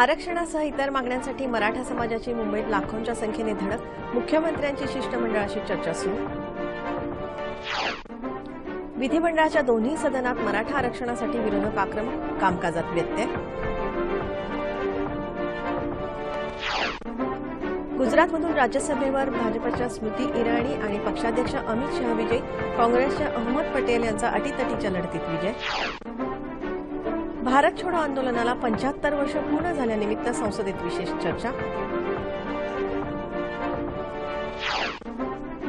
आरक्षणासह इतर मागण्यांसाठी मराठा समाजाची मुंबईत लाखोंच्या संख्येने धडक मुख्यमंत्र्यांची शिष्टमंडळाशी चर्चा सुरू. विधिमंडळाच्या दोन्ही सदनात मराठा आरक्षणासाठी विरोधक आक्रमक कामकाजात व्यत्यय. गुजरातमधून राज्यसभेवर भाजपच्या स्मृती इराणी आणि पक्षाध्यक्ष अमित शहा विजय काँग्रेसच्या अहमद पटेल यांचा अटीतटीच्या लढतीत विजय. भारत छोडो आंदोलनाला पंच्याहत्तर वर्ष पूर्ण झाल्यानिमित्त संसदेत विशेष चर्चा.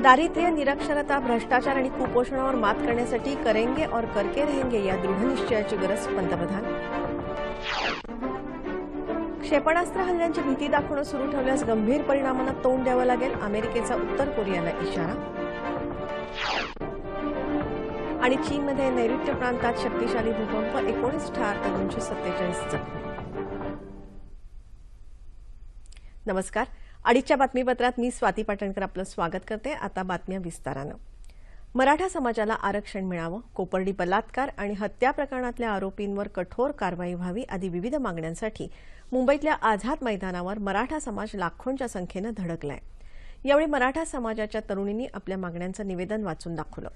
दारिद्र्य निरक्षरता भ्रष्टाचार आणि कुपोषणावर मात करण्यासाठी करेंगे और करके रहेंगे या दृढनिश्चयाची गरज पंतप्रधान. क्षेपणास्त्र हल्ल्यांची भीती दाखवणं सुरू ठेवल्यास गंभीर परिणामांना तोंड द्यावं लागेल अमेरिकेचा उत्तर कोरियाला इशारा. आणि चीनमध्ये नैऋत्य प्रांतात शक्तिशाली भूकंप एकोणीस ठार तर दोनशे सत्तेचाळीस नमस्कार. अडीचच्या बातमीपत्रात मी स्वाती पाटणकर आपलं स्वागत करते. आता बातम्या विस्तारानं. मराठा समाजाला आरक्षण मिळावं कोपर्डी बलात्कार आणि हत्या प्रकरणातल्या आरोपींवर कठोर कारवाई व्हावी आदी विविध मागण्यांसाठी मुंबईतल्या आझाद मैदानावर मराठा समाज लाखोंच्या संख्येनं धडकलाय. यावेळी मराठा समाजाच्या तरुणींनी आपल्या मागण्यांचं निवेदन वाचून दाखवलं.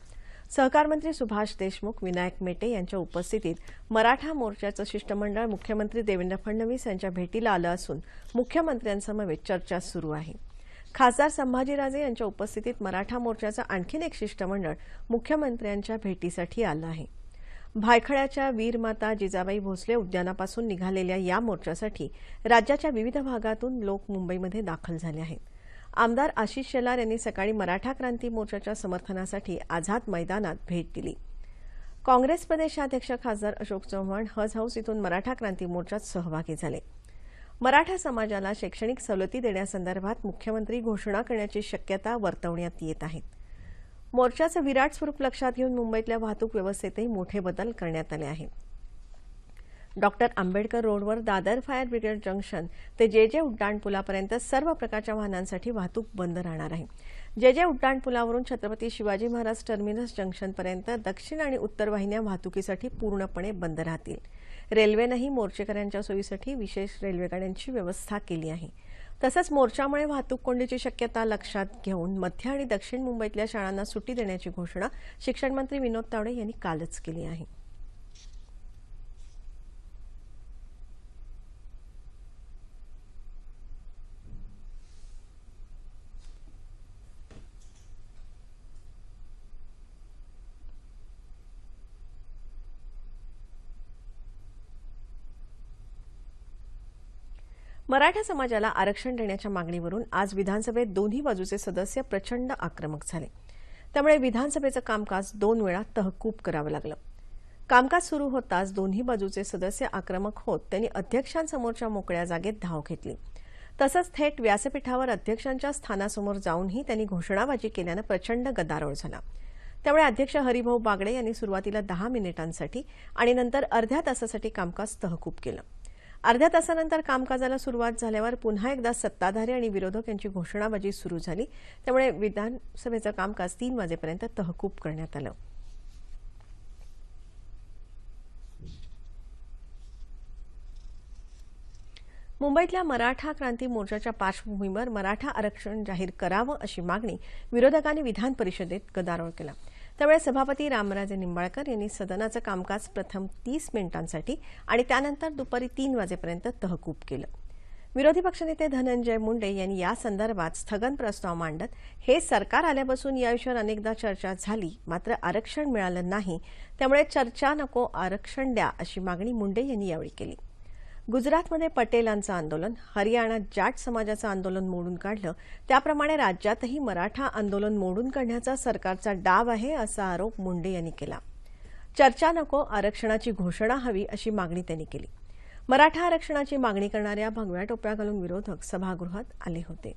सहकार मंत्री सुभाष देशमुख विनायक मेटे यांच्या उपस्थितीत मराठा मोर्चाचं शिष्टमंडळ मुख्यमंत्री देवेंद्र फडणवीस यांच्या भेटीला आलं असून मुख्यमंत्र्यांसमवेत चर्चा सुरू आहे. खासदार संभाजीराजे यांच्या उपस्थितीत मराठा मोर्चाचं आणखीन एक शिष्टमंडळ मुख्यमंत्र्यांच्या भेटीसाठी आलं आहे. भायखळ्याच्या वीरमाता जिजाबाई भोसले उद्यानापासून निघालेल्या या मोर्चासाठी राज्याच्या विविध भागातून लोक मुंबईमध्ये दाखल झाले आहेत. आमदार आशिष शेलार यांनी सकाळी मराठा क्रांती मोर्चाच्या समर्थनासाठी आझाद मैदानात भेट दिली. काँग्रेस प्रदेशाध्यक्ष खासदार अशोक चव्हाण हज हाऊस इथून मराठा क्रांती मोर्चात सहभागी झाले. मराठा समाजाला शैक्षणिक सवलती देण्यासंदर्भात मुख्यमंत्री घोषणा करण्याची शक्यता वर्तवण्यात येत आहे. मोर्चाचं विराट स्वरूप लक्षात घेऊन मुंबईतल्या वाहतूक व्यवस्थेतही मोठे बदल करण्यात आले आहेत. डॉक्टर आंबेडकर रोडवर दादर फायर ब्रिगेड जंक्शन ते जे जे उड्डाणपुलापर्यंत सर्व प्रकारच्या वाहनांसाठी वाहतूक बंद राहणार आहे. जे जे उड्डाणपुलावरून छत्रपती शिवाजी महाराज टर्मिनस जंक्शनपर्यंत दक्षिण आणि उत्तर वाहिन्या वाहतुकीसाठी पूर्णपणे बंद राहतील. रेल्वेनंही मोर्चेकऱ्यांच्या सोयीसाठी विशेष रेल्वेगाड्यांची व्यवस्था केली आहे. तसंच मोर्चामुळे वाहतूक कोंडीची शक्यता लक्षात घेऊन मध्य आणि दक्षिण मुंबईतल्या शाळांना सुट्टी देण्याची घोषणा शिक्षणमंत्री विनोद तावडे यांनी कालच केली आहे. मराठा समाजाला आरक्षण देण्याच्या मागणीवरून आज विधानसभेत दोन्ही बाजूचे सदस्य प्रचंड आक्रमक झाले. त्यामुळे विधानसभेचं कामकाज दोन वेळा तहकूब करावं लागलं. कामकाज सुरू होताच दोन्ही बाजूचे सदस्य आक्रमक होत त्यांनी अध्यक्षांसमोरच्या मोकळ्या जागेत धाव घेतली. तसंच थेट व्यासपीठावर अध्यक्षांच्या स्थानासमोर जाऊनही त्यांनी घोषणाबाजी केल्यानं प्रचंड गदारोळ झाला. त्यामुळे अध्यक्ष हरिभाऊ बागडे यांनी सुरुवातीला दहा मिनिटांसाठी आणि नंतर अर्ध्या तासासाठी कामकाज तहकूब केलं. अर्ध्या तासानंतर कामकाजाला सुरुवात झाल्यावर पुन्हा एकदा सत्ताधारी आणि विरोधक यांची घोषणाबाजी सुरू झाली. त्यामुळे विधानसभेचं कामकाज तीन वाजेपर्यंत तहकूब करण्यात आलं. मुंबईतल्या मराठा क्रांती मोर्चाच्या पार्श्वभूमीवर मराठा आरक्षण जाहीर करावं अशी मागणी विरोधकांनी विधान परिषदेत गदारोळ केला. त्यामुळे सभापती रामराजे निंबाळकर यांनी सदनाचं कामकाज प्रथम तीस मिनिटांसाठी आणि त्यानंतर दुपारी तीन वाजेपर्यंत तहकूब केलं. विरोधी पक्षनेते धनंजय मुंडे यांनी या संदर्भात स्थगन प्रस्ताव मांडत हे सरकार आल्यापासून या विषयावर अनेकदा चर्चा झाली मात्र आरक्षण मिळालं नाही त्यामुळे चर्चा नको आरक्षण द्या अशी मागणी मुंडे यांनी यावेळी केली. गुजरातमध्ये पटेलांचं आंदोलन हरियाणात जाट समाजाचं आंदोलन मोडून काढलं. त्याप्रमाणे राज्यातही मराठा आंदोलन मोडून काढण्याचा सरकारचा डाव आहे असा आरोप मुंडे यांनी केला. चर्चा नको आरक्षणाची घोषणा हवी अशी मागणी त्यांनी केली. मराठा आरक्षणाची मागणी करणाऱ्या भगव्या टोप्या घालून विरोधक सभागृहात आले होते.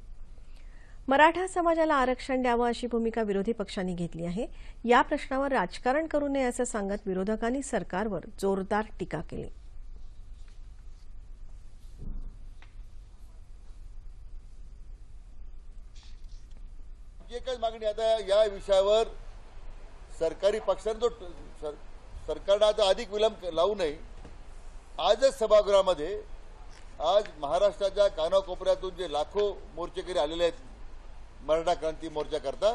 मराठा समाजाला आरक्षण द्यावं अशी भूमिका विरोधी पक्षांनी घेतली आहे. या प्रश्नावर राजकारण करू नये असं सांगत विरोधकांनी सरकारवर जोरदार टीका केली. एकच मागणी आता या विषयावर सरकारी पक्षाने जो सर सरकारनं आता अधिक विलंब लावू नये. आजच सभागृहामध्ये आज महाराष्ट्राच्या कानाकोपऱ्यातून जे लाखो मोर्चेकरी आलेले आहेत मराठा क्रांती मोर्चा करता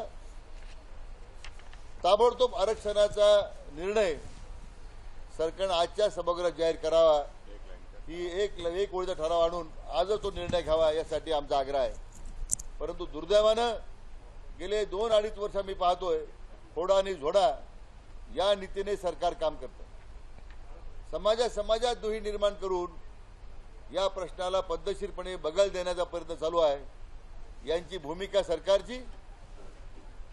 ताबडतोब आरक्षणाचा निर्णय सरकारनं आजच्या सभागृहात जाहीर करावा. ही एक एक ओळीचा ठराव आणून आजच तो निर्णय घ्यावा यासाठी आमचा आग्रह आहे. परंतु दुर्दैवानं गेले दोन अडीच वर्ष मी पाहतोय फोडा आणि झोडा या नीतीने सरकार काम करतं. समाजा समाजात दुही निर्माण करून या प्रश्नाला पद्धतशीरपणे बगल देण्याचा प्रयत्न चालू आहे. यांची भूमिका सरकारची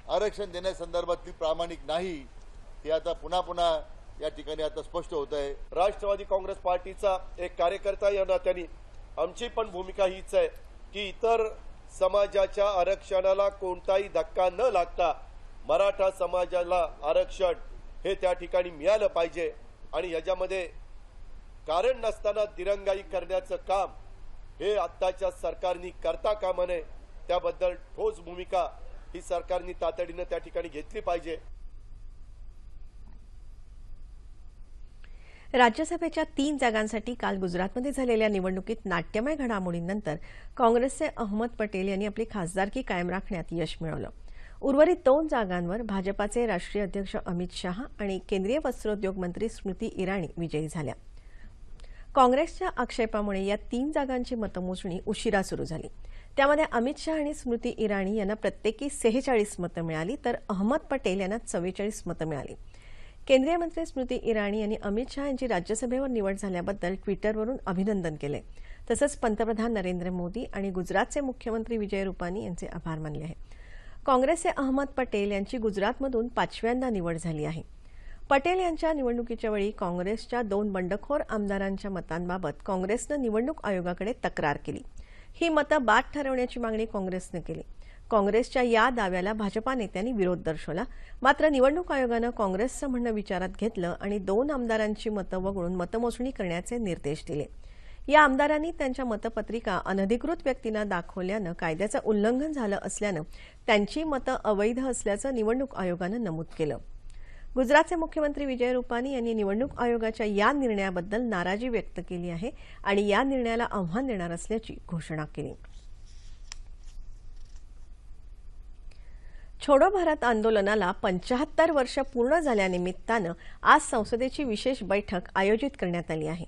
आरक्षण देण्यासंदर्भातली प्रामाणिक नाही हे आता पुन्हा पुन्हा या ठिकाणी आता स्पष्ट होत आहे. राष्ट्रवादी काँग्रेस पार्टीचा एक कार्यकर्ता या नात्याने आमची पण भूमिका हीच आहे की इतर समाजाच्या आरक्षणाला कोणताही धक्का न लागता मराठा समाजाला आरक्षण हे त्या ठिकाणी मिळालं पाहिजे. आणि याच्यामध्ये कारण नसताना दिरंगाई करण्याचं काम हे आत्ताच्या सरकारनी करता कामा नये. त्याबद्दल ठोस भूमिका ही सरकारनी तातडीनं त्या ठिकाणी घेतली पाहिजे. राज्यसभेच्या तीन जागांसाठी काल गुजरातमध्ये झालेल्या निवडणुकीत नाट्यमय घडामोडींनंतर काँग्रेसचे अहमद पटेल यांनी आपली खासदारकी कायम राखण्यात यश मिळवलं. उर्वरित दोन जागांवर भाजपाचे राष्ट्रीय अध्यक्ष अमित शहा आणि केंद्रीय वस्त्रोद्योग मंत्री स्मृती इराणी विजयी झाल्या. काँग्रेसच्या आक्षेपामुळे या तीन जागांची मतमोजणी उशिरा सुरू झाली. त्यामध्ये अमित शहा आणि स्मृती इराणी यांना प्रत्येकी सेहेचाळीस मतं मिळाली तर अहमद पटेल यांना चव्वेचाळीस मतं मिळाली. केंद्रीय मंत्री स्मृती इराणी यांनी अमित शहा यांची राज्यसभेवर निवड झाल्याबद्दल ट्विटरवरून अभिनंदन केले. तसंच पंतप्रधान नरेंद्र मोदी आणि गुजरातचे मुख्यमंत्री विजय रुपानी यांचे आभार मानले आहेत. काँग्रेसचे अहमद पटेल यांची गुजरातमधून पाचव्यांदा निवड झाली आहे. पटेल यांच्या निवडणुकीच्या वेळी काँग्रेसच्या दोन बंडखोर आमदारांच्या मतांबाबत काँग्रेसनं निवडणूक आयोगाकडे तक्रार केली. ही मतं बाद ठरवण्याची मागणी काँग्रेसनं केली. काँग्रेसच्या या दाव्याला भाजपा नेत्यांनी विरोध दर्शवला. मात्र निवडणूक आयोगानं काँग्रेसचं म्हणणं विचारात घेतलं आणि दोन आमदारांची मतं वगळून मतमोजणी करण्याचे निर्देश दिले. या आमदारांनी त्यांच्या मतपत्रिका अनधिकृत व्यक्तींना दाखवल्यानं कायद्याचं उल्लंघन झालं असल्यानं त्यांची मतं अवैध असल्याचं निवडणूक आयोगानं नमूद केलं. गुजरातचे मुख्यमंत्री विजय रुपानी यांनी निवडणूक आयोगाच्या या निर्णयाबद्दल नाराजी व्यक्त केली आहे आणि या निर्णयाला आव्हान देणार असल्याची घोषणा केली. छोडो भारत आंदोलनाला पंचाहत्तर वर्ष पूर्ण झाल्यानिमित्तानं आज संसदेची विशेष बैठक आयोजित करण्यात आली आहे.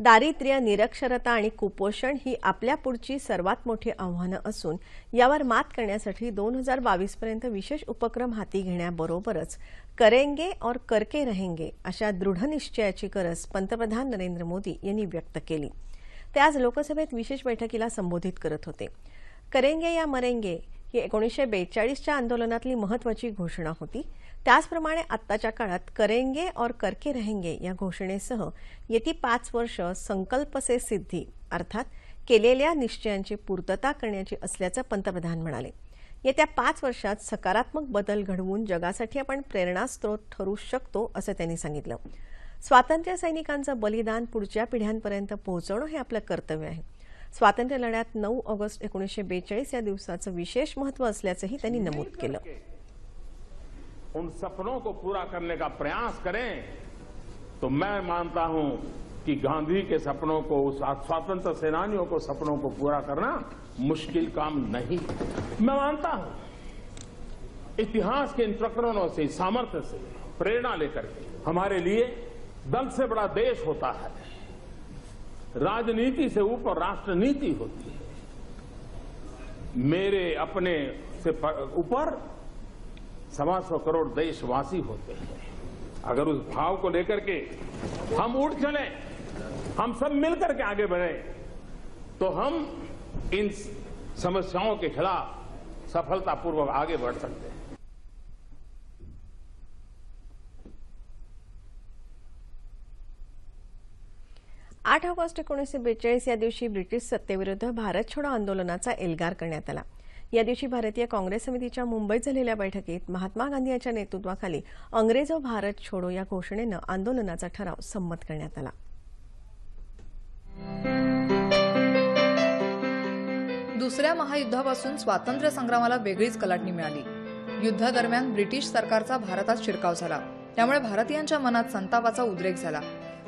दारिद्र्य निरक्षरता आणि कुपोषण ही आपल्या पुढची सर्वात मोठी आव्हानं असून यावर मात करण्यासाठी दोन हजार बावीसपर्यंत विशेष उपक्रम हाती घेण्याबरोबरच करेंगे और करके रहेंगे अशा दृढनिश्चयाची गरज पंतप्रधान नरेंद्र मोदी यांनी व्यक्त केली. ते आज लोकसभेत विशेष बैठकीला संबोधित करत होते. करेंगे या मरेंगे ही एकोणीसशे बेचाळीसच्या आंदोलनातली महत्वाची घोषणा होती. त्याचप्रमाणे आत्ताच्या काळात करेंगे और करके रहेंगे या घोषणेसह येती पाच वर्ष संकल्प से सिद्धी अर्थात केलेल्या निश्चयांची पूर्तता करण्याची असल्याचं पंतप्रधान म्हणाले. येत्या पाच वर्षात सकारात्मक बदल घडवून जगासाठी आपण प्रेरणास्त्रोत ठरू शकतो असं त्यांनी सांगितलं. स्वातंत्र्य सैनिकांचं बलिदान पुढच्या पिढ्यांपर्यंत पोहोचवणं हे आपलं कर्तव्य आहे. स्वातंत्र्य लढ्यात नऊ ऑगस्ट एकोणीसशे बेचाळीस या दिवसाचं विशेष महत्व असल्याचंही त्यांनी नमूद केलं. उन सपनों को पूरा करने का प्रयास करें तो मैं मानता हूँ कि गांधी के सपनों को स्वतंत्र सेनानियों को सपनों को पूरा करना मुश्किल काम नहीं मैं मानता हूँ इतिहास के इन प्रकरणों से सामर्थ्य से प्रेरणा लेकर के हमारे लिए दल से बड़ा देश होता है। राजनीति से ऊपर राष्ट्रनीति होती है। मेरे अपने से ऊपर सवा सौ करोड़ देशवासी होते हैं। अगर उस भाव को लेकर के हम उठ चले, हम सब मिलकर के आगे बढ़े तो हम इन समस्याओं के खिलाफ सफलतापूर्वक आगे बढ़ सकते हैं। आठ ऑगस्ट एकोणीसशे बेचाळीस या दिवशी ब्रिटिश सत्तेविरुद्ध भारत छोडो आंदोलनाचा एल्गार करण्यात आला. या दिवशी भारतीय काँग्रेस समितीच्या मुंबईत झालेल्या बैठकीत महात्मा गांधी यांच्या नेतृत्वाखाली अंग्रेजो भारत छोडो या घोषणेनं आंदोलनाचा ठराव संमत करण्यात आला. दुसऱ्या महायुद्धापासून स्वातंत्र्य संग्रामाला वेगळीच कलाटणी मिळाली. युद्धादरम्यान ब्रिटिश सरकारचा भारतात शिरकाव झाला. त्यामुळे भारतीयांच्या मनात संतापाचा उद्रेक झाला.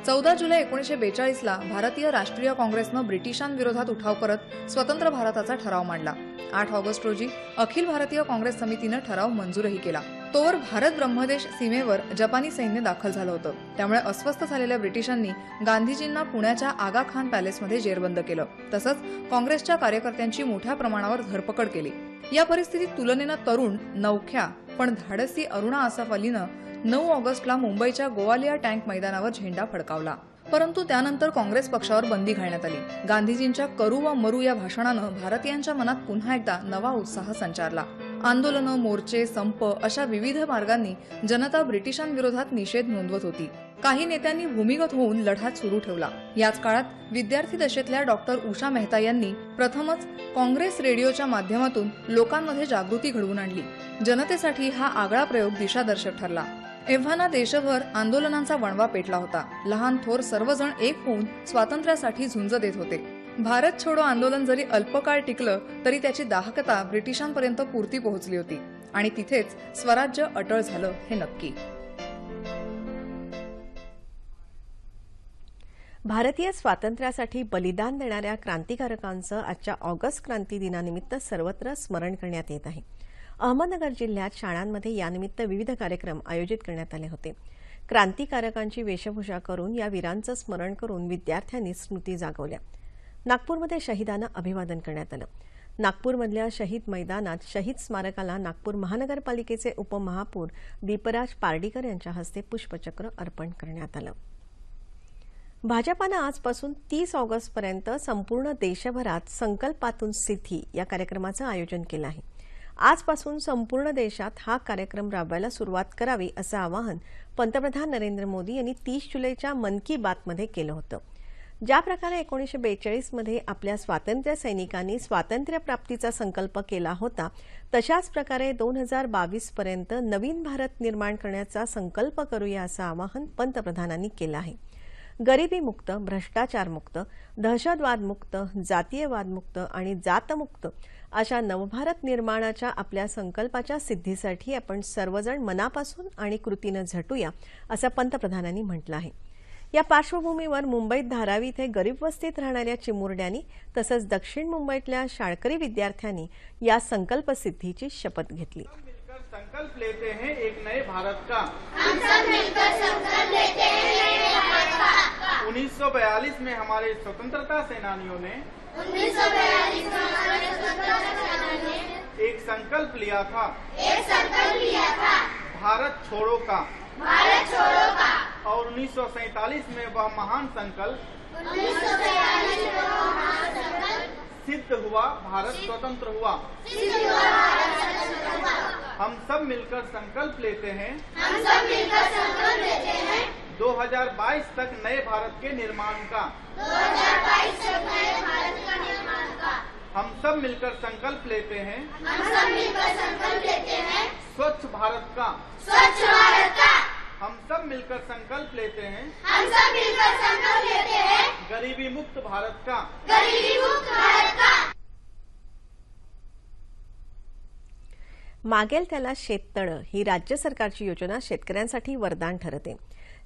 चौदा जुलै एकोणीसशे बेचाळीसला भारतीय राष्ट्रीय काँग्रेसनं ब्रिटिशांविरोधात उठाव करत स्वतंत्र भारताचा ठराव मांडला. आठ ऑगस्ट रोजी अखिल भारतीय काँग्रेस समितीनं ठराव मंजूरही केला. तोवर भारत ब्रह्मदेश सीमेवर जपानी सैन्य दाखल झालं होतं. त्यामुळे अस्वस्थ झालेल्या ब्रिटिशांनी गांधीजींना पुण्याच्या आगा खान पॅलेसमध्ये जेरबंद केलं. तसंच काँग्रेसच्या कार्यकर्त्यांची मोठ्या प्रमाणावर धरपकड केली. या परिस्थितीत तुलनेनं तरुण नवख्या पण धाडसी अरुणा आसफ अलीनं नऊ ऑगस्टला मुंबईच्या गोवालिया टँक मैदानावर झेंडा फडकावला. परंतु त्यानंतर काँग्रेस पक्षावर बंदी घालण्यात आली. गांधीजींच्या करू व मरू या भाषणानं भारतीयांच्या मनात पुन्हा एकदा नवा उत्साह संचारला. आंदोलनं मोर्चे संप अशा विविध मार्गांनी जनता ब्रिटिशांविरोधात निषेध नोंदवत होती. काही नेत्यांनी भूमिगत होऊन लढा सुरू ठेवला. याच काळात विद्यार्थी दशेतल्या डॉक्टर उषा मेहता यांनी प्रथमच काँग्रेस रेडिओच्या माध्यमातून लोकांमध्ये जागृती घडवून आणली. जनतेसाठी हा आगळा प्रयोग दिशादर्शक ठरला. एव्हाना देशभर आंदोलनांचा वणवा पेटला होता. लहान थोर सर्वजण एक होऊन स्वातंत्र्यासाठी झुंज देत होते. भारत छोडो आंदोलन जरी अल्पकाळ टिकलं तरी त्याची दाहकता ब्रिटिशांपर्यंत पुरती पोहोचली होती. आणि तिथेच स्वराज्य अटळ झालं हे नक्की. भारतीय स्वातंत्र्यासाठी बलिदान देणाऱ्या क्रांतिकारकांचं आजच्या ऑगस्ट क्रांती दिनानिमित्त सर्वत्र स्मरण करण्यात येत आहे. अहमदनगर जिल्ह्यात शाळांमध्ये यानिमित्त विविध कार्यक्रम आयोजित करण्यात आले होते. क्रांतिकारकांची वेशभूषा करून या वीरांचं स्मरण करून विद्यार्थ्यांनी स्मृती जागवल्या. नागपूरमध्ये शहीदांना अभिवादन करण्यात आलं. नागपूरमधल्या शहीद मैदानात शहीद स्मारकाला नागपूर महानगरपालिकेचे उपमहापौर दीपराज पार्डीकर यांच्या हस्ते पुष्पचक्र अर्पण करण्यात आलं. भाजपानं आजपासून तीस ऑगस्टपर्यंत संपूर्ण देशभरात संकल्पातून सिद्धी या कार्यक्रमाचं आयोजन केलं आहे. आजपासून संपूर्ण देशात हा कार्यक्रम राबवायला सुरुवात करावी असं आवाहन पंतप्रधान नरेंद्र मोदी यांनी तीस जुलैच्या मन की बातमध्ये केलं होतं. ज्या प्रकारे एकोणीसशे बेचाळीसमध्ये आपल्या स्वातंत्र्य सैनिकांनी स्वातंत्र्यप्राप्तीचा संकल्प केला होता तशाच प्रकारे दोन हजार बावीसपर्यंत नवीन भारत निर्माण करण्याचा संकल्प करूया असं आवाहन पंतप्रधानांनी केलं आहे. गरिबीमुक्त भ्रष्टाचारमुक्त दहशतवादमुक्त जातीयवादमुक्त आणि जातमुक्त अशा नवभारत निर्माणाच्या आपल्या संकल्पाच्या सिद्धीसाठी आपण सर्वजण मनापासून आणि कृतीनं झटूया असं पंतप्रधानांनी म्हटलं आहे. या पार्श्वभूमीवर मुंबईत धारावी इथे गरीब वस्तीत राहणाऱ्या चिमुरड्यांनी तसंच दक्षिण मुंबईतल्या शाळकरी विद्यार्थ्यांनी या संकल्पसिद्धीची शपथ घेतली. संकल्प लेते हैं एक नए भारत का. हम सब मिलकर संकल्प 1942 में हमारे स्वतंत्रता सेनानियों ने उन्नीस सौ बयालीस में हमारे स्वतंत्रता सेनानियों ने एक संकल्प लिया था। एक संकल्प लिया था। भारत छोड़ो का। भारत छोड़ो का। और उन्नीस में वह महान संकल्प उन्नीस सौ बयालीस में वो महान संकल्प सिद्ध हुआ भारत स्वतंत्र हुआ। सिद्ध हुआ भारत स्वतंत्र हुआ। हम सब मिलकर संकल्प लेते हैं। हम सब मिलकर संकल्प लेते हैं। 2022 तक नए भारत के निर्माण का। 2022 तक नए भारत का निर्माण का। हम सब मिलकर संकल्प लेते हैं। हम सब मिलकर संकल्प लेते हैं। स्वच्छ भारत का। स्वच्छ भारत का। हम सब मिलकर संकल्प लेते हैं। हम सब मिलकर संकल्प लेते हैं। गरीबी मुक्त भारत का। गरीबी मुक्त भारत का। मागेल त्याला शेततळं ही राज्य सरकारची योजना शेतकऱ्यांसाठी वरदान ठरते.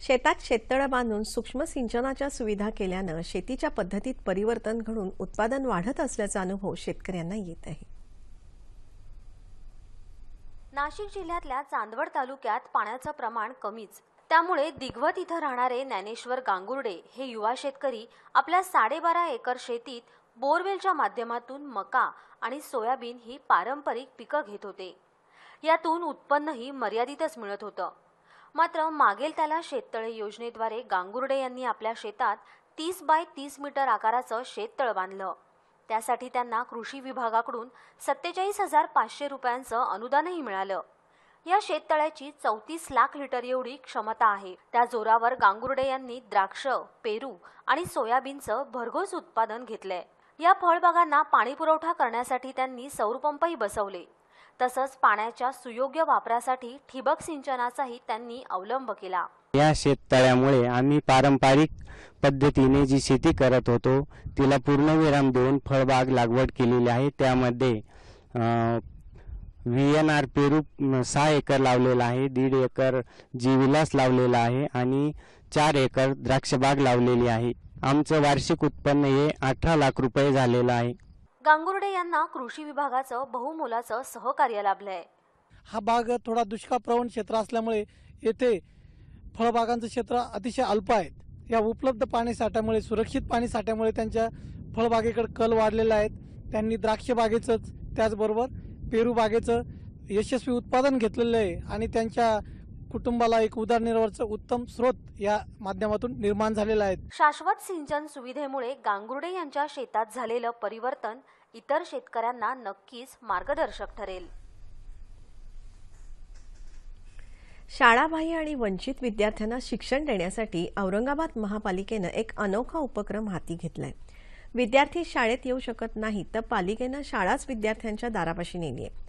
शेतात शेततळं बांधून सूक्ष्म सिंचनाच्या सुविधा केल्यानं शेतीच्या पद्धतीत परिवर्तन घडून उत्पादन वाढत असल्याचा अनुभव शेतकऱ्यांना येत आहे. नाशिक जिल्ह्यातल्या चांदवड तालुक्यात पाण्याचं प्रमाण कमीच. त्यामुळे दिग्वत इथं राहणारे ज्ञानेश्वर गांगुर्डे हे युवा शेतकरी आपल्या साडेबारा एकर शेतीत बोरवेलच्या माध्यमातून मका आणि सोयाबीन ही पारंपरिक पिकं घेत होते. यातून उत्पन्नही मर्यादितच मिळत होतं. मात्र मागेल त्याला शेततळे योजनेद्वारे गांगुर्डे यांनी आपल्या शेतात तीस बाय तीस मीटर आकाराचं शेततळ बांधलं. त्यासाठी त्यांना कृषी विभागाकडून सत्तेचाळीस हजार पाचशे रुपयांचं अनुदानही मिळालं. या शेततळ्याची चौतीस लाख लिटर एवढी क्षमता आहे. त्या जोरावर गांगुर्डे यांनी द्राक्ष पेरू आणि सोयाबीनचं भरघोस उत्पादन घेतलंय. या फळबागांना पाणी पुरवठा करण्यासाठी त्यांनी सौरपंपही बसवले. तसंच पाण्याच्या सुयोग्य वापरासाठी ठिबक सिंचनाचाही त्यांनी अवलंब केला. या शेततळ्यामुळे आम्ही पारंपरिक पद्धतीने जी शेती करत होतो तिला पूर्णविराम देऊन फळबाग लागवड केलेली आहे. त्यामध्ये व्ही एन आर पेरू सहा एकर लावलेला आहे दीड एकर जीविलास लावलेला आहे आणि चार एकर द्राक्षबाग लावलेली आहे. आमचं वार्षिक उत्पन्न हे अठरा लाख रुपये झालेलं आहे. गांगुर्डे यांना कृषी विभागाचं बहुमोलाचं सहकार्य लाभलंय. हा भाग थोडा दुष्काळप्रवण क्षेत्र असल्यामुळे येथे फळबागांचं क्षेत्र अतिशय अल्प आहेत. या उपलब्ध पाणी साठ्यामुळे सुरक्षित पाणी साठ्यामुळे त्यांच्या फळबागेकडे कल वाढलेला आहेत त्यांनी द्राक्ष बागेचंच त्याचबरोबर पेरू बागेचं यशस्वी उत्पादन घेतलेलं आहे आणि त्यांच्या कुटुंबाला एक उदरनिर्वाहाचं उत्तम स्रोत या माध्यमातून निर्माण झालेला आहे. शाश्वत सिंचन सुविधेमुळे गांगुर्डे यांच्या शेतात झालेलं परिवर्तन इतर शेतकऱ्यांना नक्कीच मार्गदर्शक ठरेल. शाळाबाह्य आणि वंचित विद्यार्थ्यांना शिक्षण देण्यासाठी औरंगाबाद महापालिकेनं एक अनोखा उपक्रम हाती घेतलाय. विद्यार्थी शाळेत येऊ शकत नाहीत तर पालिकेनं शाळाच विद्यार्थ्यांच्या दारापाशी नेली आहे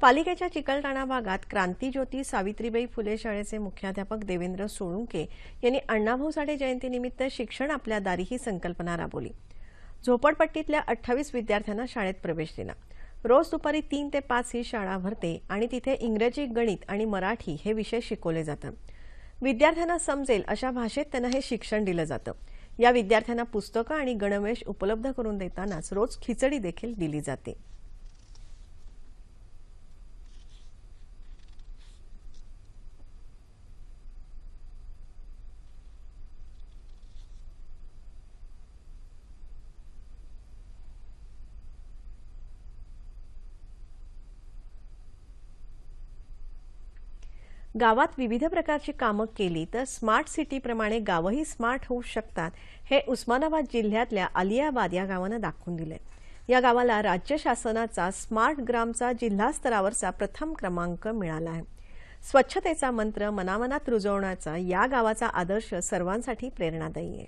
पालिकेच्या चिकलठाणा भागात क्रांतीज्योती सावित्रीबाई फुले शाळेचे मुख्याध्यापक देवेंद्र सोळुंके यांनी अण्णाभाऊ साठे जयंतीनिमित्त शिक्षण आपल्या दारी ही संकल्पना राबवली. झोपडपट्टीतल्या अठ्ठावीस विद्यार्थ्यांना शाळेत प्रवेश दिला. रोज दुपारी तीन ते पाच ही शाळा भरते आणि तिथे इंग्रजी गणित आणि मराठी हे विषय शिकवले जातात. विद्यार्थ्यांना समजेल अशा भाषेत त्यांना हे शिक्षण दिलं जातं. या विद्यार्थ्यांना पुस्तकं आणि गणवेश उपलब्ध करून देतानाच रोज खिचडी देखील दिली जाते. गावात विविध प्रकारची कामं केली तर स्मार्ट सिटीप्रमाणे गावही स्मार्ट होऊ शकतात हे उस्मानाबाद जिल्ह्यातल्या अलियाबाद या गावानं दाखवून दिले या गावाला राज्य शासनाचा स्मार्ट ग्रामचा जिल्हा स्तरावरचा प्रथम क्रमांक मिळाला आहे. स्वच्छतेचा मंत्र मनामनात रुजवण्याचा या गावाचा आदर्श सर्वांसाठी प्रेरणादायी आहे.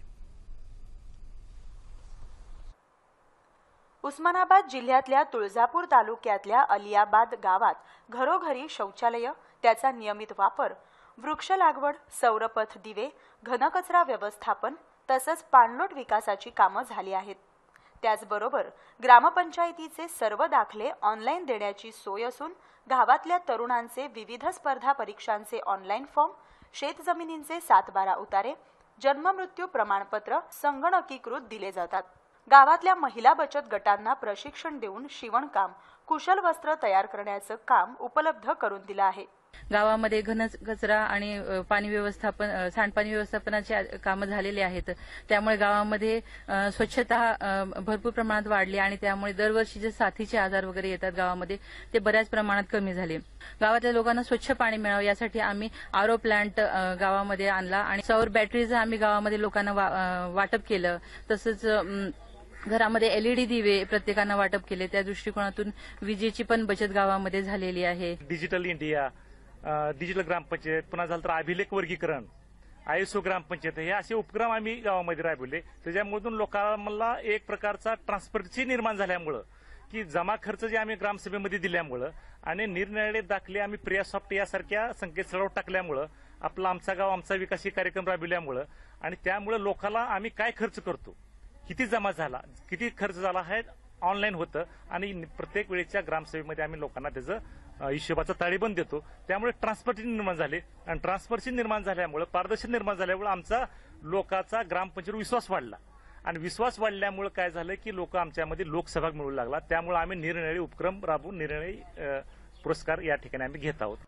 उस्मानाबाद जिल्ह्यातल्या तुळजापूर तालुक्यातल्या अलियाबाद गावात घरोघरी शौचालय त्याचा नियमित वापर वृक्ष लागवड सौरपथ दिवे घनकचरा व्यवस्थापन तसंच पाणलोट विकासाची कामं झाली आहेत. त्याचबरोबर ग्रामपंचायतीचे सर्व दाखले ऑनलाईन देण्याची सोय असून गावातल्या तरुणांचे विविध स्पर्धा परीक्षांचे ऑनलाईन फॉर्म शेतजमिनींचे सातबारा उतारे जन्ममृत्यू प्रमाणपत्र संगणकीकृत दिले जातात. गावातल्या महिला बचत गटांना प्रशिक्षण देऊन शिवणकाम कुशल वस्त्र तयार करण्याचं काम उपलब्ध करून दिलं आहे. गावामध्ये घन कचरा आणि पाणी व्यवस्थापन सांडपाणी व्यवस्थापनाचे कामं झालेली आहेत. त्यामुळे गावामध्ये स्वच्छता भरपूर प्रमाणात वाढली आणि त्यामुळे दरवर्षी जे साथीचे आजार वगैरे येतात गावामध्ये ते बऱ्याच प्रमाणात कमी झाले. गावातल्या लोकांना स्वच्छ पाणी मिळावं यासाठी आम्ही आरो प्लांट गावामध्ये आणला आणि सौर बॅटरीचं आम्ही गावामध्ये लोकांना वाटप केलं. तसंच घरामध्ये एलईडी दिवे प्रत्येकांना वाटप केले. त्या दृष्टिकोनातून विजेची पण बचत गावामध्ये झालेली आहे. डिजिटल इंडिया डिजिटल ग्रामपंचायत पुन्हा झालं तर अभिलेख वर्गीकरण आयएसओ ग्रामपंचायत हे असे उपक्रम आम्ही गावामध्ये राबवले. त्याच्यामधून लोकांना एक प्रकारचा ट्रान्सपरन्सी निर्माण झाल्यामुळं की जमा खर्च जे आम्ही ग्रामसभेमध्ये दिल्यामुळं आणि निरनिराळे दाखले आम्ही प्रिया सॉफ्ट यासारख्या संकेतस्थळावर टाकल्यामुळं आपला आमचा गाव आमचा विकास हे कार्यक्रम राबविल्यामुळं आणि त्यामुळं लोकांना आम्ही काय खर्च करतो? किती जमा झाला? किती खर्च झाला हे ऑनलाईन होतं आणि प्रत्येक वेळेच्या ग्रामसभेमध्ये आम्ही लोकांना त्याचं हिशोबाचा ताळेबंद देतो. त्यामुळे ट्रान्सपरन्सी निर्माण झाले. आणि ट्रान्सपरन्सी निर्माण झाल्यामुळे पारदर्शन निर्माण झाल्यामुळे आमचा लोकांचा ग्रामपंचायत विश्वास वाढला. आणि विश्वास वाढल्यामुळे काय झालं की लोक आमच्यामध्ये लोकसहभाग मिळू लागला. त्यामुळे आम्ही निरनिराळे उपक्रम राबवून निरनिराळे पुरस्कार या ठिकाणी आम्ही घेत आहोत.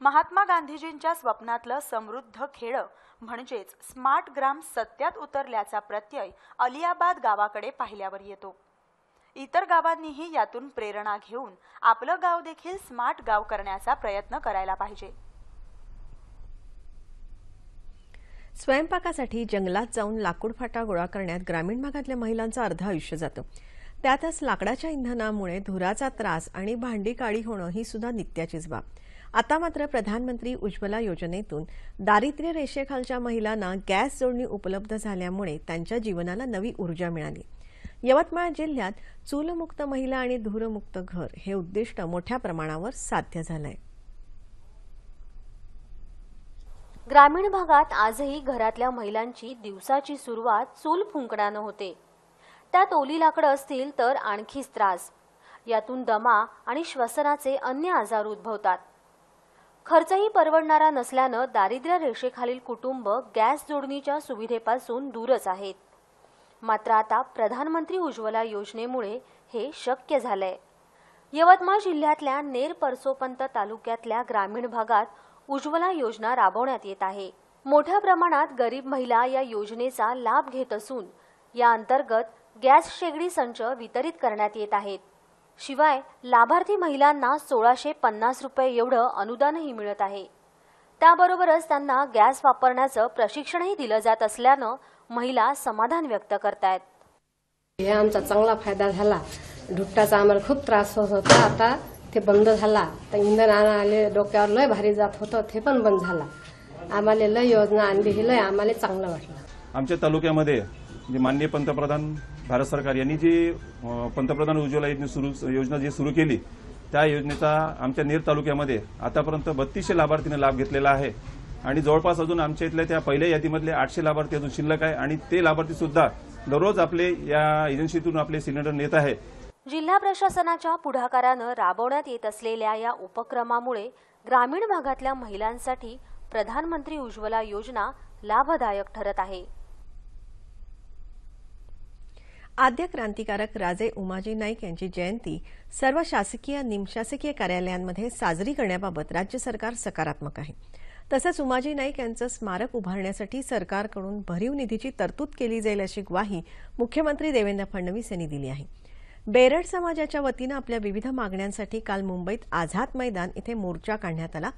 महात्मा गांधीजींच्या स्वप्नातलं समृद्ध खेडं म्हणजेच स्मार्ट ग्राम सत्यात उतरल्याचा प्रत्यय अलियाबाद गावाकडे पाहिल्यावर येतो. इतर गावांनीही यातून प्रेरणा घेऊन आपलं गाव देखील स्मार्ट गाव करण्याचा प्रयत्न करायला पाहिजे. स्वयंपाकासाठी जंगलात जाऊन लाकूड फाटा गोळा करण्यात ग्रामीण भागातल्या महिलांचं अर्ध आयुष्य जातं. त्यातच लाकडाच्या इंधनामुळे धुराचा त्रास आणि भांडी काळी होणं ही सुद्धा नित्याचीच बाब. आता मात्र प्रधानमंत्री उज्ज्वला योजनेतून दारिद्र्य रेषेखालच्या महिलांना गॅस जोडणी उपलब्ध झाल्यामुळे त्यांच्या जीवनाला नवी ऊर्जा मिळाली. यवतमाळ जिल्ह्यात चूलमुक्त महिला आणि धूरमुक्त घर हे उद्दिष्ट मोठ्या प्रमाणावर साध्य झालंय. ग्रामीण भागात आजही घरातल्या महिलांची दिवसाची सुरुवात चूल फुंकण्यानं होते. त्यात ओली लाकडं असतील तर आणखीच त्रास. यातून दमा आणि श्वसनाचे अन्य आजार उद्भवतात. खर्चही परवडणारा नसल्यानं दारिद्र्य रेषेखालील कुटुंब गॅस जोडणीच्या सुविधेपासून दूरच आहेत. मात्र आता प्रधानमंत्री उज्ज्वला योजनेमुळे हे शक्य झालंय. यवतमाळ जिल्ह्यातल्या नेर परसोपंत तालुक्यातल्या ग्रामीण भागात उज्ज्वला योजना राबवण्यात येत आहे. मोठ्या प्रमाणात गरीब महिला या योजनेचा लाभ घेत असून या अंतर्गत गॅस शेगडी संच वितरित करण्यात येत आहेत. शिवाय लाभार्थी महिलांना सोळाशे पन्नास रुपये एवढं अनुदानही मिळत आहे. त्याबरोबरच त्यांना गॅस वापरण्याचं प्रशिक्षणही दिलं जात असल्यानं महिला समाधान व्यक्त करतायत. हे आमचा चांगला फायदा झाला. ढुट्टाचा आम्हाला खूप त्रास होत होता. आता ते बंद झाला. तर इंधन आले डोक्यावर लय भारी जात होतं. ते पण बंद झाला. आम्हाला लय योजना आणली. हे लय आम्हाला चांगलं वाटलं. आमच्या तालुक्यामध्ये जे माननीय पंतप्रधान भारत सरकार यांनी जी पंतप्रधान उज्ज्वला योजना सुरू योजना जी सुरू केली त्या योजनेचा आमच्या नेर तालुक्यामध्ये आतापर्यंत बत्तीसशे लाभार्थीने लाभ घेतलेला आहे. आणि जवळपास अजून आमच्या इथल्या त्या पहिल्या यादीमधले आठशे लाभार्थी अजून शिल्लक आहे. आणि ते लाभार्थी सुद्धा दररोज आपले या एजन्सीतून आपले सिलेंडर नेत आहे. जिल्हा प्रशासनाच्या पुढाकारानं राबवण्यात येत असलेल्या या उपक्रमामुळे ग्रामीण भागातल्या महिलांसाठी प्रधानमंत्री उज्ज्वला योजना लाभदायक ठरत आहे. आद्य क्रांतिकारक राजे उमाजी नाईक यांची जयंती सर्व शासकीय निमशासकीय कार्यालयांमध्ये साजरी करण्याबाबत राज्य सरकार सकारात्मक आहे. तसंच उमाजी नाईक यांचं स्मारक उभारण्यासाठी सरकारकडून भरीव निधीची तरतूद केली जाईल अशी ग्वाही मुख्यमंत्री देवेंद्र फडणवीस यांनी दिली आहे. बेरड समाजाच्या वतीनं आपल्या विविध मागण्यांसाठी काल मुंबईत आझाद मैदान इथे मोर्चा काढण्यात आला.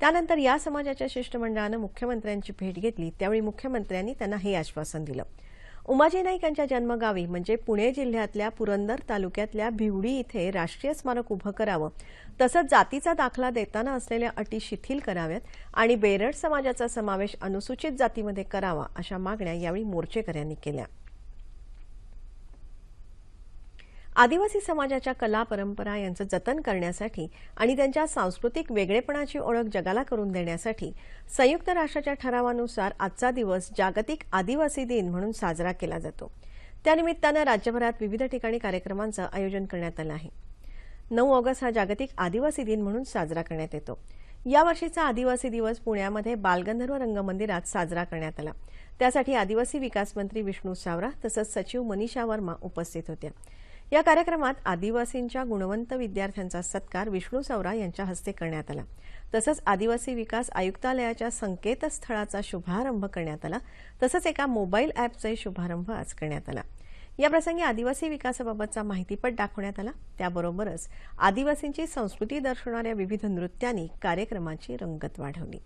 त्यानंतर या समाजाच्या शिष्टमंडळानं मुख्यमंत्र्यांची भेट घेतली. त्यावेळी मुख्यमंत्र्यांनी त्यांना हे आश्वासन दिलं. उमाजी नाईक यांच्या जन्मगावी म्हणजे पुणे जिल्ह्यातल्या पुरंदर तालुक्यातल्या भिवडी इथे राष्ट्रीय स्मारक उभं करावं तसंच जातीचा दाखला देताना असलेल्या अटी शिथिल कराव्यात आणि बेरड समाजाचा समावेश अनुसूचित जातीमध्ये करावा अशा मागण्या यावेळी मोर्चेकऱ्यांनी केल्या. आदिवासी समाजाच्या कला परंपरा यांचं जतन करण्यासाठी आणि त्यांच्या सांस्कृतिक वेगळेपणाची ओळख जगाला करून देण्यासाठी संयुक्त राष्ट्राच्या ठरावानुसार आजचा दिवस जागतिक आदिवासी दिन म्हणून साजरा केला जातो. त्यानिमित्तानं राज्यभरात विविध ठिकाणी कार्यक्रमांचं आयोजन करण्यात आलं आहे. नऊ ऑगस्ट हा जागतिक आदिवासी दिन म्हणून साजरा करण्यात येतो. यावर्षीचा आदिवासी दिवस पुण्यामध्ये बालगंधर्व रंगमंदिरात साजरा करण्यात आला. त्यासाठी आदिवासी विकास मंत्री विष्णू सावरा तसंच सचिव मनीषा वर्मा उपस्थित होत्या. या कार्यक्रमात आदिवासींच्या गुणवंत विद्यार्थ्यांचा सत्कार विष्णू सावरा यांच्या हस्ते करण्यात आला. तसंच आदिवासी विकास आयुक्तालयाच्या संकेतस्थळाचा शुभारंभ करण्यात आला. तसंच एका मोबाईल ॲपचाही शुभारंभ आज करण्यात आला. याप्रसंगी आदिवासी विकासाबाबतचा माहितीपट दाखवण्यात आला. त्याबरोबरच आदिवासींची संस्कृती दर्शवणाऱ्या विविध नृत्यांनी कार्यक्रमाची रंगत वाढवली.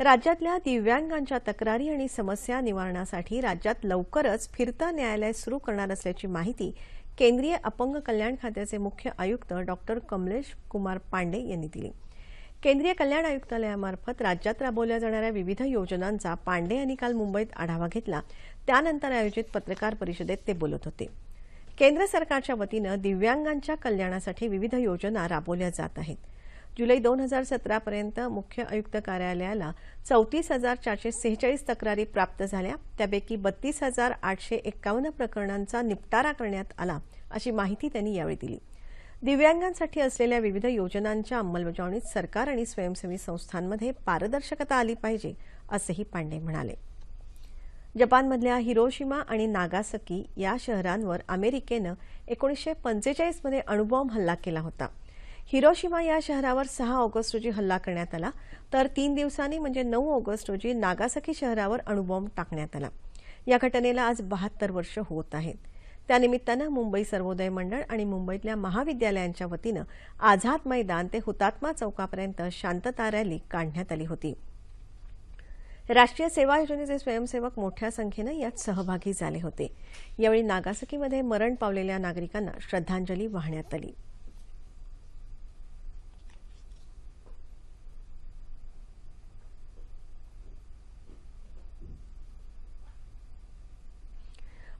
राज्यातल्या दिव्यांगांच्या तक्रारी आणि समस्या निवारणासाठी राज्यात लवकरच फिरतं न्यायालय सुरू करणार असल्याची माहिती केंद्रीय अपंग कल्याण खात्याचे मुख्य आयुक्त डॉक्टर कमलेश कुमार पांडे यांनी दिली. केंद्रीय कल्याण आयुक्तालयामार्फत राज्यात राबवल्या जाणाऱ्या विविध योजनांचा पांडे यांनी काल मुंबईत आढावा घेतला. त्यानंतर आयोजित पत्रकार परिषदेत ते बोलत होते. केंद्र सरकारच्या वतीनं दिव्यांगांच्या कल्याणासाठी विविध योजना राबवल्या जात आहेत. जुलै दोन हजार सतरापर्यंत मुख्य आयुक्त कार्यालयाला चौतीस हजार चारशे सेहेचाळीस तक्रारी प्राप्त झाल्या. त्यापैकी बत्तीस हजार आठशे एक्कावन्न प्रकरणांचा निपटारा करण्यात आला अशी माहिती त्यांनी यावेळी दिली. दिव्यांगांसाठी असलेल्या विविध योजनांच्या अंमलबजावणीत सरकार आणि स्वयंसेवी संस्थांमध्ये पारदर्शकता आली पाहिजे असंही पांडे म्हणाले. जपानमधल्या हिरोशिमा आणि नागासकी या शहरांवर अमेरिकेनं एकोणीसशे पंचेचाळीसमध्ये अणुबॉम्ब हल्ला केला होता. हिरोशिमा या शहरावर सहा ऑगस्ट रोजी हल्ला करण्यात आला तर तीन दिवसांनी म्हणजे नऊ ऑगस्ट रोजी नागासकी शहरावर अणुबॉम्ब टाकण्यात आला. या घटनेला आज बहात्तर वर्ष होत आहेत. त्यानिमित्तानं मुंबई सर्वोदय मंडळ आणि मुंबईतल्या महाविद्यालयांच्या वतीनं आझाद मैदान ते हुतात्मा चौकापर्यंत शांतता रॅली काढण्यात आली होती. राष्ट्रीय सेवा योजनेचे स्वयंसेवक मोठ्या संख्येनं यात सहभागी झाले होते. यावेळी नागासकीमध्ये मरण पावलेल्या नागरिकांना श्रद्धांजली वाहण्यात आली.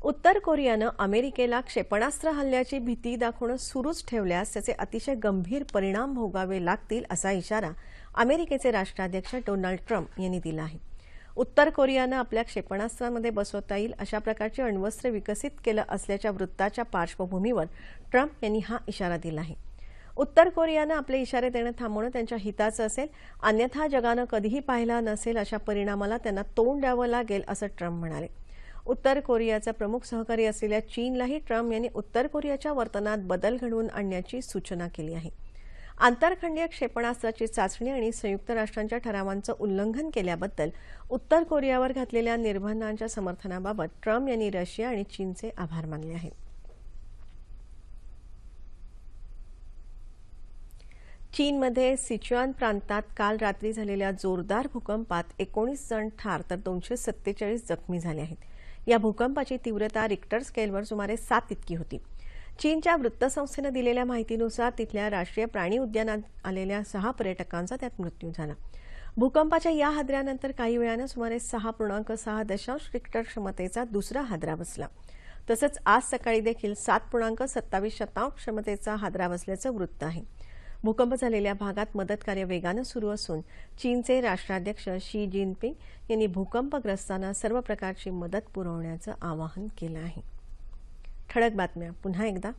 उत्तर कोरियानं अमेरिकेला क्षेपणास्त्र हल्ल्याची भीती दाखवणं सुरूच ठेवल्यास त्याचे अतिशय गंभीर परिणाम भोगावे लागतील असा इशारा अमेरिकेचे राष्ट्राध्यक्ष डोनाल्ड ट्रम्प यांनी दिला आहे. उत्तर कोरियानं आपल्या क्षेपणास्त्रांमध्ये बसवता येईल अशा प्रकारचे अण्वस्त्र विकसित केलं असल्याच्या वृत्ताच्या पार्श्वभूमीवर ट्रम्प यांनी हा इशारा दिला आहे. उत्तर कोरियानं आपले इशारे देणं थांबवणं त्यांच्या हिताचं असेल अन्यथा जगानं कधीही पाहिला नसेल अशा परिणामाला त्यांना तोंड द्यावं लागेल असं ट्रम्प म्हणाले. उत्तर कोरियाचा प्रमुख सहकारी असलेल्या चीनलाही ट्रम्प यांनी उत्तर कोरियाच्या वर्तनात बदल घडवून आणण्याची सूचना केली आहे. आंतरखंडीय क्षेपणास्त्राची चाचणी आणि संयुक्त राष्ट्रांच्या ठरावांचं उल्लंघन केल्याबद्दल उत्तर कोरियावर घातलेल्या निर्बंधांच्या समर्थनाबाबत ट्रम्प यांनी रशिया आणि चीनचे आभार मानले आहेत. चीनमध्ये सिच्युआन प्रांतात काल रात्री झालेल्या जोरदार भूकंपात एकोणीस जण ठार तर दोनशे सत्तेचाळीस जखमी झाले आहेत. या भूकंपाची तीव्रता रिक्टर स्केलवर सुमारे सात इतकी होती. चीनच्या वृत्तसंस्थेनं दिलेल्या माहितीनुसार तिथल्या राष्ट्रीय प्राणी उद्यानात आलेल्या सहा पर्यटकांचा त्यात मृत्यू झाला. भूकंपाच्या या हादऱ्यानंतर काही वेळानं सुमारे सहा पूर्णांक सहा दशांश रिक्टर क्षमतेचा दुसरा हादरा बसला. तसंच आज सकाळी देखील सात पूर्णांक सत्तावीस शतांश क्षमतेचा हादरा बसल्याचं वृत्त आहे. भूकंप झालेल्या भागात मदतकार्य वेगानं सुरू असून चीनचे राष्ट्राध्यक्ष शी जिनपिंग यांनी भूकंपग्रस्तांना सर्व प्रकारची मदत पुरवण्याचं आवाहन केलं आहे. ठळक बातम्या. पुन्हा एकदा.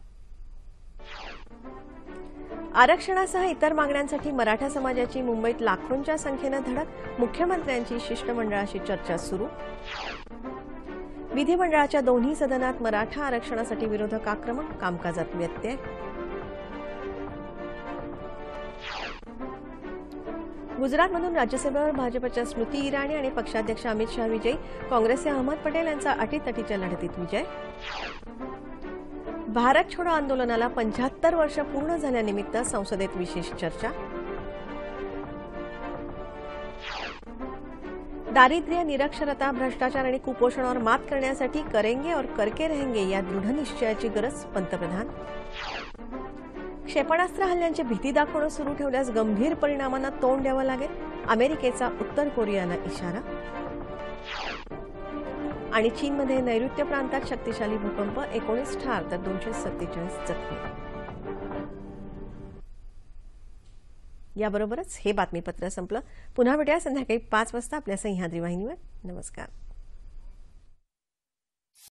आरक्षणासह इतर मागण्यांसाठी मराठा समाजाची मुंबईत लाखोंच्या संख्येनं धडक मुख्यमंत्र्यांची शिष्टमंडळाशी चर्चा सुरू. विधिमंडळाच्या दोन्ही सदनात मराठा आरक्षणासाठी विरोधक आक्रमक कामकाजात व्यत्यय. गुजरातमधून राज्यसभेवर भाजपच्या स्मृती इराणी आणि पक्षाध्यक्ष अमित शहा विजयी काँग्रेसचे अहमद पटेल यांचा अटीतटीच्या लढतीत विजय. भारत छोडो आंदोलनाला पंच्याहत्तर वर्ष पूर्ण झाल्यानिमित्त संसदेत विशेष चर्चा. दारिद्र्य निरक्षरता भ्रष्टाचार आणि कुपोषणावर मात करण्यासाठी करेंगे और करके रहेंगे या दृढ निश्चयाची गरज पंतप्रधान. क्षेपणास्त्र हल्ल्यांची भीती दाखवणं सुरू ठेवल्यास गंभीर परिणामांना तोंड द्यावं लागेल अमेरिकेचा उत्तर कोरियाला इशारा. आणि चीनमध्ये नैऋत्य प्रांतात शक्तिशाली भूकंप एकोणीस ठार तर दोनशे सत्तेचाळीस जखमी. याबरोबरच हे बातमीपत्र संपलं. पुन्हा भेटूया संध्याकाळी पाच वाजता आपल्या सह्याद्री वाहिनीवर. नमस्कार.